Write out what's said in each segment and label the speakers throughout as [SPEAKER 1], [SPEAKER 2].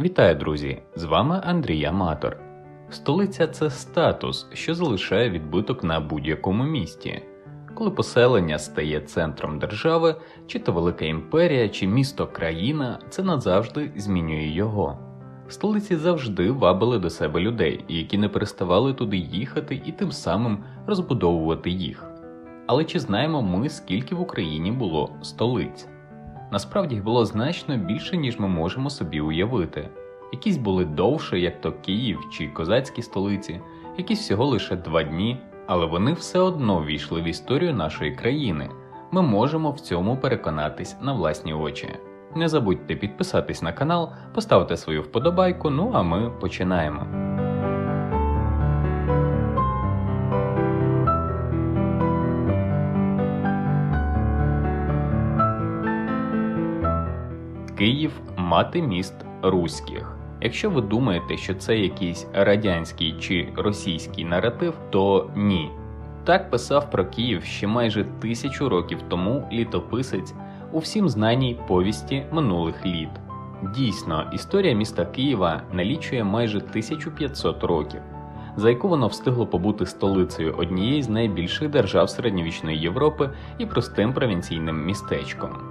[SPEAKER 1] Вітаю, друзі! З вами Андрій Аматор. Столиця це статус, що залишає відбиток на будь-якому місті. Коли поселення стає центром держави, чи то велика імперія, чи місто країна, це назавжди змінює його. Столиці завжди вабили до себе людей, які не переставали туди їхати і тим самим розбудовувати їх. Але чи знаємо ми, скільки в Україні було столиць? Насправді їх було значно більше, ніж ми можемо собі уявити. Якісь були довше, як то Київ чи козацькі столиці, якісь всього лише два дні, але вони все одно війшли в історію нашої країни. Ми можемо в цьому переконатись на власні очі. Не забудьте підписатись на канал, поставити свою вподобайку, ну а ми починаємо. Київ мати міст руських. Якщо ви думаєте, що це якийсь радянський чи російський наратив, то ні. Так писав про Київ ще майже тисячу років тому літописець у всім знаній повісті минулих літ. Дійсно, історія міста Києва налічує майже 1500 років, за яку воно встигло побути столицею однієї з найбільших держав середньовічної Європи і простим провінційним містечком.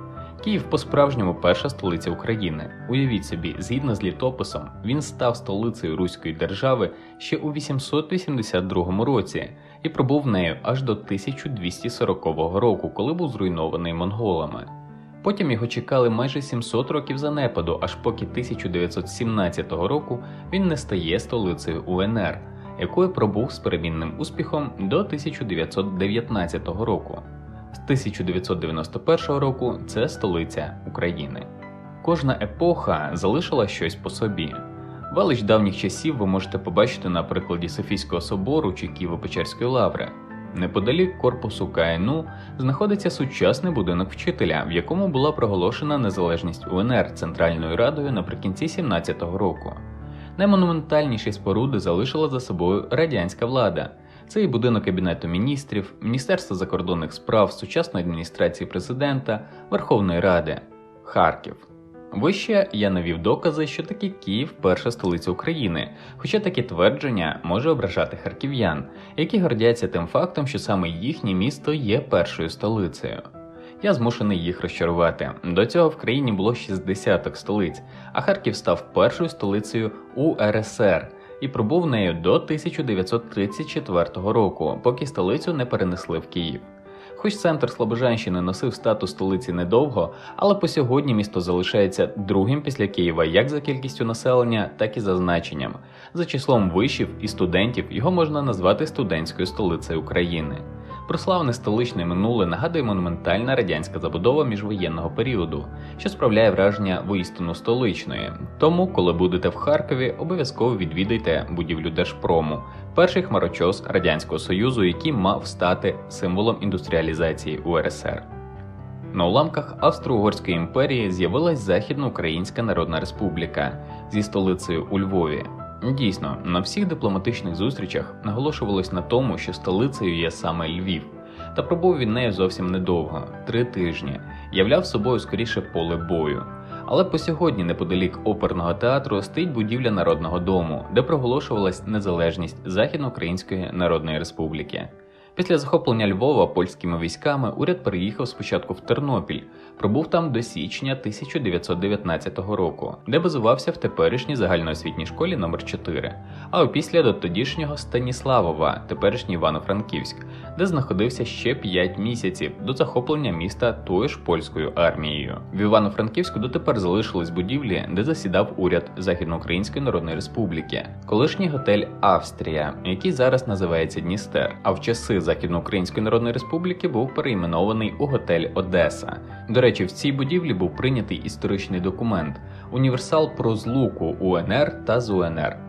[SPEAKER 1] Київ по-справжньому перша столиця України. Уявіть собі, згідно з літописом, він став столицею Руської держави ще у 882 році і пробув нею аж до 1240 року, коли був зруйнований монголами. Потім його чекали майже 700 років занепаду, аж поки 1917 року він не стає столицею УНР, якою пробув з перемінним успіхом до 1919 року. З 1991 року це столиця України. Кожна епоха залишила щось по собі. Велич давніх часів ви можете побачити на прикладі Софійського собору чи Києво-Печерської лаври. Неподалік корпусу КНУ знаходиться сучасний будинок вчителя, в якому була проголошена незалежність УНР Центральною Радою наприкінці 17-го року. Наймонументальніші споруди залишила за собою радянська влада. Це і будинок Кабінету міністрів, Міністерства закордонних справ, сучасної адміністрації президента, Верховної Ради, Харків. Вище я навів докази, що таки Київ перша столиця України, хоча таке твердження може ображати харків'ян, які гордяться тим фактом, що саме їхнє місто є першою столицею. Я змушений їх розчарувати. До цього в країні було 60 столиць, а Харків став першою столицею УРСР і пробув нею до 1934 року, поки столицю не перенесли в Київ. Хоч центр Слобожанщини носив статус столиці недовго, але по сьогодні місто залишається другим після Києва як за кількістю населення, так і за значенням. За числом вишів і студентів його можна назвати студентською столицею України. Прославне столичне минуле нагадує монументальна радянська забудова міжвоєнного періоду, що справляє враження воістину столичної. Тому, коли будете в Харкові, обов'язково відвідайте будівлю Держпрому, перший хмарочос радянського союзу, який мав стати символом індустріалізації УРСР. На уламках Австро-Угорської імперії з'явилась Західноукраїнська Народна Республіка зі столицею у Львові. Дійсно, на всіх дипломатичних зустрічах наголошувалось на тому, що столицею є саме Львів, та пробув він нею зовсім недовго три тижні, являв собою скоріше поле бою. Але по сьогодні, неподалік оперного театру, стоїть будівля Народного дому, де проголошувалась незалежність Західноукраїнської Народної Республіки. Після захоплення Львова польськими військами уряд переїхав спочатку в Тернопіль, пробув там до січня 1919 року, де базувався в теперішній загальноосвітній школі номер 4 а опісля до тодішнього Станіславова, теперішній Івано-Франківськ, де знаходився ще 5 місяців до захоплення міста тою ж польською армією. В Івано-Франківську дотепер залишились будівлі, де засідав уряд Західноукраїнської Народної Республіки, колишній готель Австрія, який зараз називається Дністер, а в часи Західноукраїнської Народної Республіки був переіменований у готель Одеса. До речі, в цій будівлі був прийнятий історичний документ універсал про злуку УНР та ЗУНР.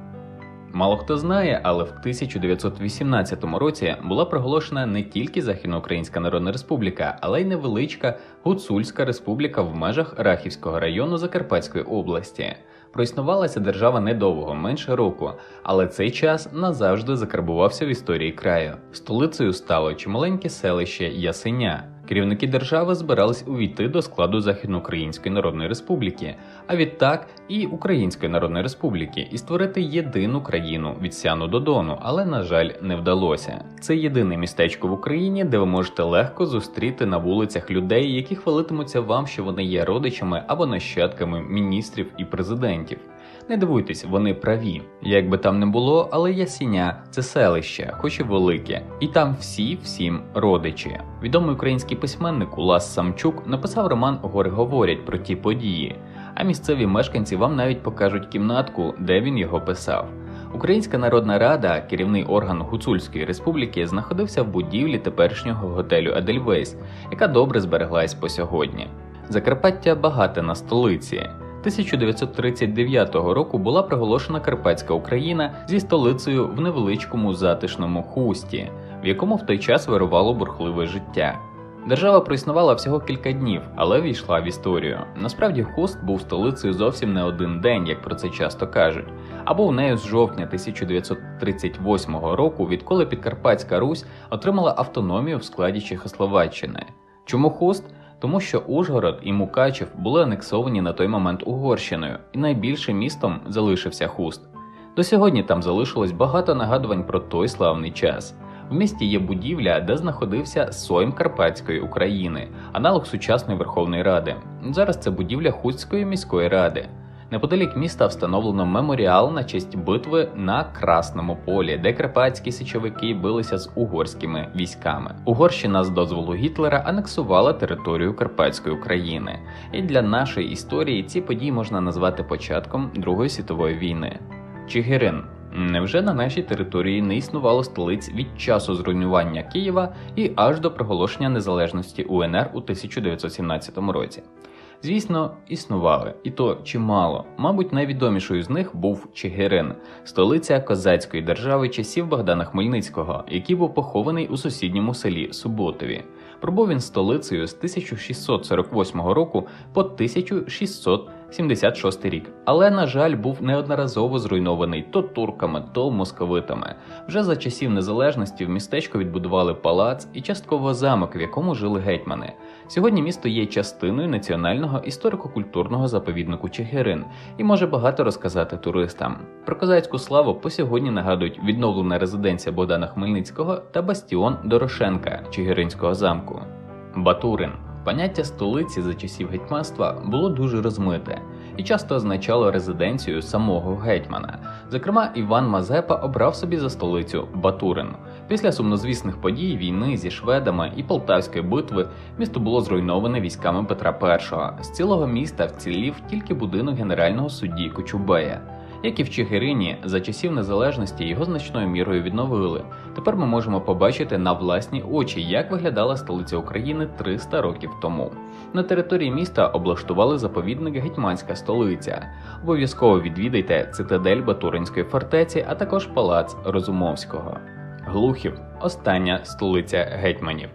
[SPEAKER 1] Мало хто знає, але в 1918 році була проголошена не тільки Західноукраїнська Народна Республіка, але й невеличка Гуцульська республіка в межах Рахівського району Закарпатської області. Проіснувала ця держава недовго, менше року, але цей час назавжди закарбувався в історії краю. Столицею стало чималеньке селище Ясеня, Керівники держави збирались увійти до складу Західноукраїнської Народної Республіки, а відтак і Української Народної Республіки, і створити єдину країну від Сяну до Дону, але на жаль, не вдалося. Це єдине містечко в Україні, де ви можете легко зустріти на вулицях людей, які хвалитимуться вам, що вони є родичами або нащадками міністрів і президентів. Не дивуйтесь, вони праві. Як би там не було, але Ясіня це селище, хоч і велике, і там всі всім родичі. Відомий український письменник Улас Самчук написав роман Гори говорять про ті події. А місцеві мешканці вам навіть покажуть кімнатку, де він його писав. Українська Народна Рада, керівний орган Гуцульської республіки, знаходився в будівлі теперішнього готелю Едельвейс, яка добре збереглась по сьогодні. Закарпаття багате на столиці. 1939 року була проголошена Карпатська Україна зі столицею в невеличкому затишному хусті, в якому в той час вирувало бурхливе життя. Держава проіснувала всього кілька днів, але війшла в історію. Насправді, хуст був столицею зовсім не один день, як про це часто кажуть, а був нею з жовтня 1938 року, відколи Підкарпатська Русь отримала автономію в складі Чехословаччини. Чому хуст? Тому що Ужгород і Мукачев були анексовані на той момент Угорщиною, і найбільшим містом залишився хуст. До сьогодні там залишилось багато нагадувань про той славний час. В місті є будівля, де знаходився Сойм Карпатської України, аналог сучасної Верховної Ради. Зараз це будівля Хустської міської ради. Неподалік міста встановлено меморіал на честь битви на Красному полі, де карпатські січовики билися з угорськими військами. Угорщина з дозволу Гітлера анексувала територію Карпатської України, і для нашої історії ці події можна назвати початком Другої світової війни. Чигирин Невже на нашій території не існувало столиць від часу зруйнування Києва і аж до проголошення незалежності УНР у 1917 році? Звісно, існували, і то чимало. Мабуть, найвідомішою з них був Чигирин, столиця козацької держави часів Богдана Хмельницького, який був похований у сусідньому селі Суботові. Пробув він столицею з 1648 року по 1676 рік, але, на жаль, був неодноразово зруйнований то турками, то московитами. Вже за часів незалежності в містечко відбудували палац і частково замок, в якому жили гетьмани. Сьогодні місто є частиною національного історико-культурного заповіднику Чигирин і може багато розказати туристам. Про козацьку славу по сьогодні нагадують відновлена резиденція Богдана Хмельницького та бастіон Дорошенка Чигиринського замку. Батурин Поняття столиці за часів гетьманства було дуже розмите і часто означало резиденцію самого гетьмана. Зокрема, Іван Мазепа обрав собі за столицю Батурин. Після сумнозвісних подій війни зі шведами і Полтавської битви місто було зруйноване військами Петра І. З цілого міста вцілів тільки будинок генерального судді Кочубея. Як і в Чигирині, за часів незалежності його значною мірою відновили. Тепер ми можемо побачити на власні очі, як виглядала столиця України 300 років тому. На території міста облаштували заповідник Гетьманська столиця. Обов'язково відвідайте цитадель Батуринської фортеці, а також палац Розумовського. Глухів остання столиця гетьманів.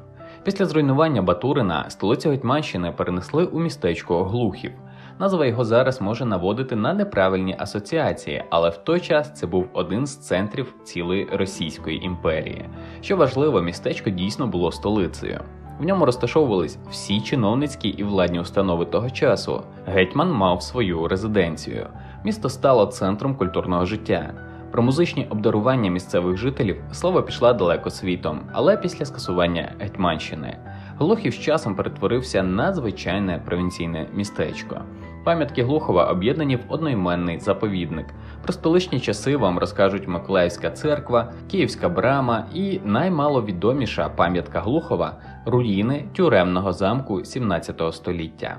[SPEAKER 1] Після зруйнування Батурина столицю Гетьманщини перенесли у містечко Глухів. Назва його зараз може наводити на неправильні асоціації, але в той час це був один з центрів цілої Російської імперії. Що важливо, містечко дійсно було столицею. В ньому розташовувались всі чиновницькі і владні установи того часу. Гетьман мав свою резиденцію. Місто стало центром культурного життя. Про музичні обдарування місцевих жителів слава пішла далеко світом, але після скасування Гетьманщини. Глухів з часом перетворився на звичайне провінційне містечко. Пам'ятки Глухова об'єднані в одноіменний заповідник. Про столичні часи вам розкажуть Миколаївська церква, Київська брама і наймаловідоміша пам'ятка Глухова руїни тюремного замку 17 століття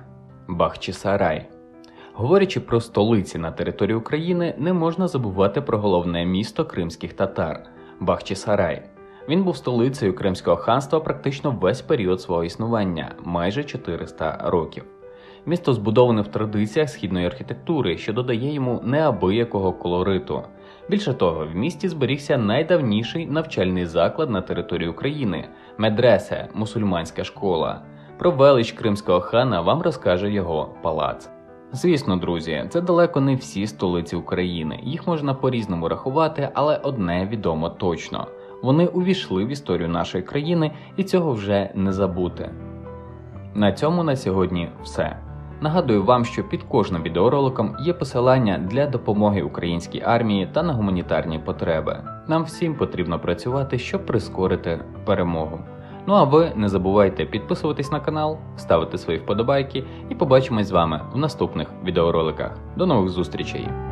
[SPEAKER 1] Бахчисарай. Говорячи про столиці на території України, не можна забувати про головне місто кримських татар Бахчисарай. Він був столицею Кримського ханства практично весь період свого існування майже 400 років. Місто збудоване в традиціях східної архітектури, що додає йому неабиякого колориту. Більше того, в місті зберігся найдавніший навчальний заклад на території України медресе, мусульманська школа. Про велич кримського хана вам розкаже його палац. Звісно, друзі, це далеко не всі столиці України. Їх можна по-різному рахувати, але одне відомо точно: вони увійшли в історію нашої країни і цього вже не забути. На цьому на сьогодні все. Нагадую вам, що під кожним відеороликом є посилання для допомоги українській армії та на гуманітарні потреби. Нам всім потрібно працювати, щоб прискорити перемогу. Ну а ви не забувайте підписуватись на канал, ставити свої вподобайки і побачимось з вами в наступних відеороликах. До нових зустрічей!